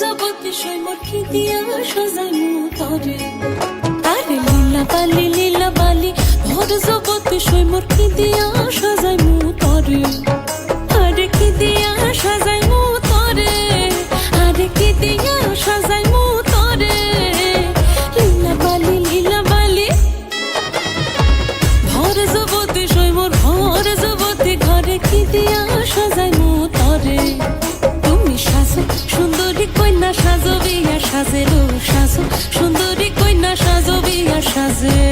জগতে সৈমর কি দিয়া সাজাইমু তরে। আরে লীলা বালি লীলা বালি ভর জগতে সৈমর কি দিয়া সাজাইমু তরে। আরে কি দিয়া সাজাইমু তরে? আরে কি দিয়া সাজাইমু তরে? লীলা বালি লীলা বালি ভর জগতে সৈমর ভর জগতে ঘরে কি দিয়া সাজাইমু তরে? তুমি সাজো সুন্দরী কন্যা সাজো বিয়া সাজে রো সাজো। সুন্দরী কন্যা সাজো বিয়া সাজে।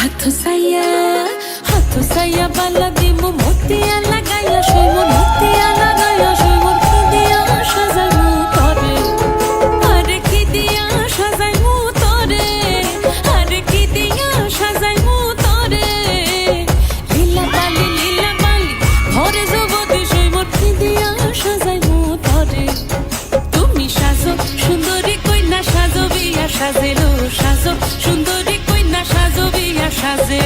হাত সাইয়া হাত সাইয়া বালা দিমু মতিয়া লাগাইয়া শৈব মতিয়া লাগাইয়া শৈব কি দিয়া সাজাইমু তরে। আরে কি দিয়া সাজাইমু তরে? আরে কি দিয়া সাজাইমু তরে? লীলা বালি লীলা বালি ভরে জগতে শৈব কি দিয়া সাজাইমু তরে। তুমি সাজো, সুন্দরী কন্যা সাজো, বিয়া সাজেলো সাজো, সুন্দরী সাজে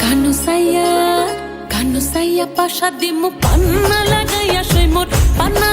কানু নুসাইয়া পাশা দিমু পান্না লাগাইয়া সই মোর পান্না